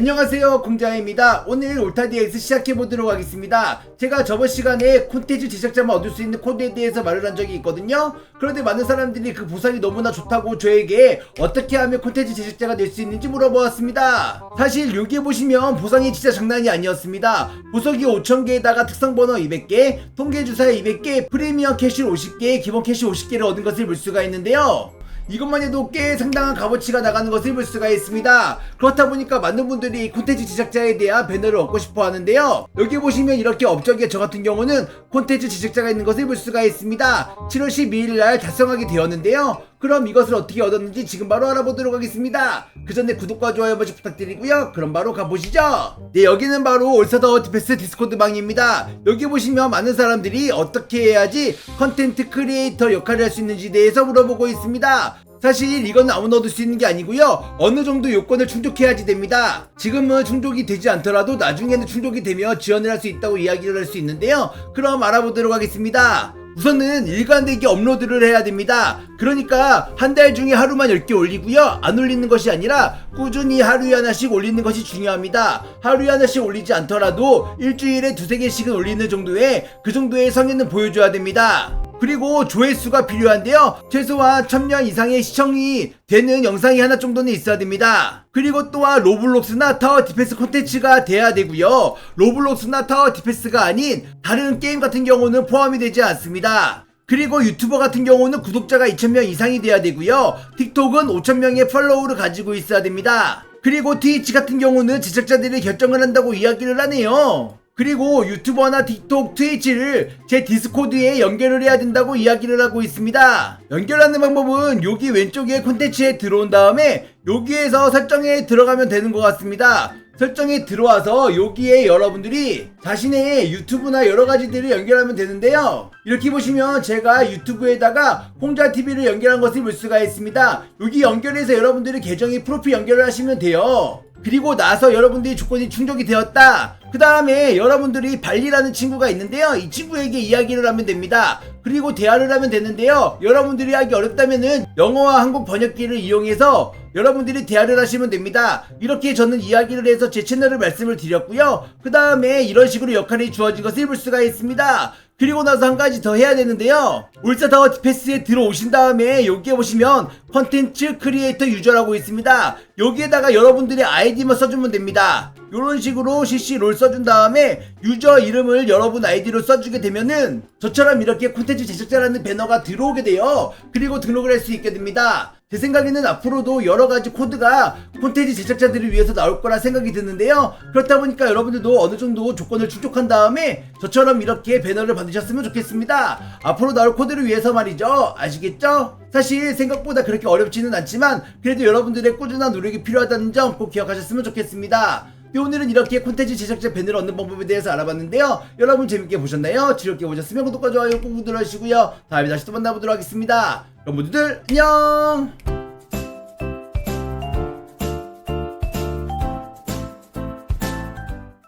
안녕하세요 공자입니다. 오늘 올타디엑스 시작해보도록 하겠습니다. 제가 저번 시간에 콘텐츠 제작자만 얻을 수 있는 코드에 대해서 말을 한 적이 있거든요. 그런데 많은 사람들이 그 보상이 너무나 좋다고 저에게 어떻게 하면 콘텐츠 제작자가 될 수 있는지 물어보았습니다. 사실 여기에 보시면 보상이 진짜 장난이 아니었습니다. 보석이 5000개에다가 특성 번호 200개 통계주사 200개 프리미엄 캐시 50개 기본 캐시 50개를 얻은 것을 볼 수가 있는데요 이것만 해도 꽤 상당한 값어치가 나가는 것을 볼 수가 있습니다. 그렇다 보니까 많은 분들이 콘텐츠 제작자에 대한 배너를 얻고 싶어 하는데요. 여기 보시면 이렇게 업적에 저 같은 경우는 콘텐츠 제작자가 있는 것을 볼 수가 있습니다. 7월 12일 날 달성하게 되었는데요. 그럼 이것을 어떻게 얻었는지 지금 바로 알아보도록 하겠습니다. 그 전에 구독과 좋아요 한 번씩 부탁드리고요. 그럼 바로 가보시죠. 네, 여기는 바로 올사더 디패스 디스코드 방입니다. 여기 보시면 많은 사람들이 어떻게 해야지 컨텐트 크리에이터 역할을 할 수 있는지 대해서 물어보고 있습니다. 사실 이건 아무나 얻을 수 있는 게 아니고요. 어느 정도 요건을 충족해야지 됩니다. 지금은 충족이 되지 않더라도 나중에는 충족이 되며 지원을 할 수 있다고 이야기를 할 수 있는데요. 그럼 알아보도록 하겠습니다. 우선은 일관되게 업로드를 해야 됩니다. 그러니까 한 달 중에 하루만 10개 올리고요. 안 올리는 것이 아니라 꾸준히 하루에 하나씩 올리는 것이 중요합니다. 하루에 하나씩 올리지 않더라도 일주일에 두세 개씩은 올리는 정도의 그 정도의 성의는 보여줘야 됩니다. 그리고 조회수가 필요한데요. 최소한 1000명 이상의 시청이 되는 영상이 하나 정도는 있어야 됩니다. 그리고 또한 로블록스나 타워 디펜스 콘텐츠가 돼야 되고요. 로블록스나 타워 디펜스가 아닌 다른 게임 같은 경우는 포함이 되지 않습니다. 그리고 유튜버 같은 경우는 구독자가 2000명 이상이 돼야 되고요. 틱톡은 5000명의 팔로우를 가지고 있어야 됩니다. 그리고 트위치 같은 경우는 제작자들이 결정을 한다고 이야기를 하네요. 그리고 유튜버나 틱톡, 트위치를 제 디스코드에 연결을 해야 된다고 이야기를 하고 있습니다. 연결하는 방법은 여기 왼쪽에 콘텐츠에 들어온 다음에 여기에서 설정에 들어가면 되는 것 같습니다. 설정에 들어와서 여기에 여러분들이 자신의 유튜브나 여러 가지들을 연결하면 되는데요. 이렇게 보시면 제가 유튜브에다가 홍자TV를 연결한 것을 볼 수가 있습니다. 여기 연결해서 여러분들이 계정에 프로필 연결을 하시면 돼요. 그리고 나서 여러분들이 조건이 충족이 되었다. 그 다음에 여러분들이 발리라는 친구가 있는데요. 이 친구에게 이야기를 하면 됩니다. 그리고 대화를 하면 되는데요. 여러분들이 하기 어렵다면은 영어와 한국 번역기를 이용해서 여러분들이 대화를 하시면 됩니다. 이렇게 저는 이야기를 해서 제 채널을 말씀을 드렸고요. 그 다음에 이런 식으로 역할이 주어진 것을 볼 수가 있습니다. 그리고 나서 한 가지 더 해야 되는데요. 울사타워 디패스에 들어오신 다음에 여기에 보시면 컨텐츠 크리에이터 유저라고 있습니다. 여기에다가 여러분들의 아이디만 써주면 됩니다. 이런 식으로 CC 롤 써준 다음에 유저 이름을 여러분 아이디로 써주게 되면은 저처럼 이렇게 콘텐츠 제작자라는 배너가 들어오게 돼요. 그리고 등록을 할 수 있게 됩니다. 제 생각에는 앞으로도 여러 가지 코드가 콘텐츠 제작자들을 위해서 나올 거라 생각이 드는데요. 그렇다 보니까 여러분들도 어느 정도 조건을 충족한 다음에 저처럼 이렇게 배너를 받으셨으면 좋겠습니다. 앞으로 나올 코드를 위해서 말이죠. 아시겠죠? 사실 생각보다 그렇게 어렵지는 않지만 그래도 여러분들의 꾸준한 노력이 필요하다는 점 꼭 기억하셨으면 좋겠습니다. 네, 오늘은 이렇게 콘텐츠 제작자 밴을 얻는 방법에 대해서 알아봤는데요. 여러분 재밌게 보셨나요? 즐겁게 보셨으면 구독과 좋아요 꾹 눌러주시고요. 다음에 다시 또 만나보도록 하겠습니다. 그럼 모두들 안녕!